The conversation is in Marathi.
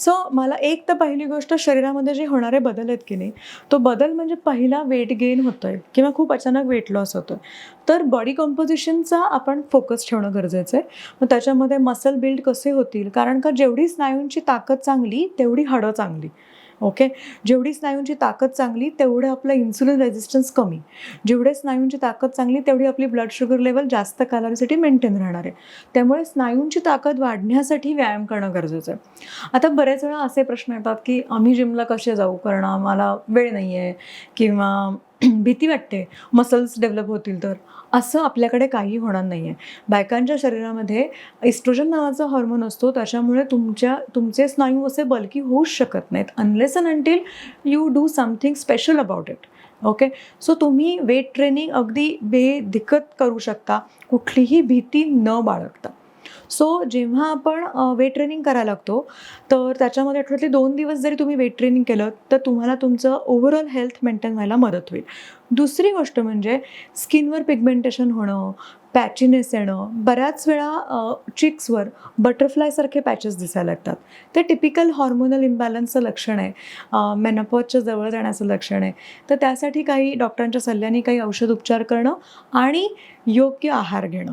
सो मला एक तर पहिली गोष्ट शरीरामध्ये जे होणारे बदल आहेत की नाही तो बदल म्हणजे पहिला वेट गेन होतो आहे किंवा खूप अचानक वेट लॉस होतो आहे तर बॉडी कॉम्पोजिशनचा आपण फोकस ठेवणं गरजेचं आहे. मग त्याच्यामध्ये मसल बिल्ड कसे होतील? कारण का जेवढी स्नायूंची ताकद चांगली तेवढी हाडं चांगली. ओके? जेवढी स्नायूंची ताकद चांगली तेवढं आपलं इन्सुलिन रेझिस्टन्स कमी. जेवढे स्नायूंची ताकद चांगली तेवढी आपली ब्लड शुगर लेवल जास्त कालावधीसाठी मेंटेन राहणार आहे. त्यामुळे स्नायूंची ताकद वाढण्यासाठी व्यायाम करणं गरजेचं आहे. आता बरेच वेळा असे प्रश्न येतात की आम्ही जिमला कसे जाऊ? कारण आम्हाला वेळ नाही आहे किंवा भीती वाटते. मसल्स डेव्हलप होतील तर. असं आपल्याकडे काही होणार नाही आहे बायकांच्या शरीरामध्ये इस्ट्रोजन नावाचा हॉर्मोन असतो. त्याच्यामुळे तुमच्या तुमचे स्नायू असे बल्की होऊच शकत नाहीत. Unless and until you do something special about it okay so तुम्ही वेट ट्रेनिंग अगदी बेधिकत करू शकता. कुठलीही भीती न बाळगता. सो जेव्हा आपण वेट ट्रेनिंग करायला लागतो तर त्याच्यामध्ये आठवड्यातले दोन दिवस जरी तुम्ही वेट ट्रेनिंग केलं तर तुम्हाला तुमचं ओव्हरऑल हेल्थ मेंटेन व्हायला मदत होईल. दुसरी गोष्ट म्हणजे स्किनवर पिगमेंटेशन होणं पॅचिनेस येणं बऱ्याच वेळा चिक्सवर बटरफ्लायसारखे पॅचेस दिसायला लागतात. ते टिपिकल हॉर्मोनल इम्बॅलन्सचं लक्षण आहे. मेनोपॉजच्या जवळ जाण्याचं लक्षण आहे. तर त्यासाठी काही डॉक्टरांच्या सल्ल्याने काही औषध उपचार करणं आणि योग्य आहार घेणं.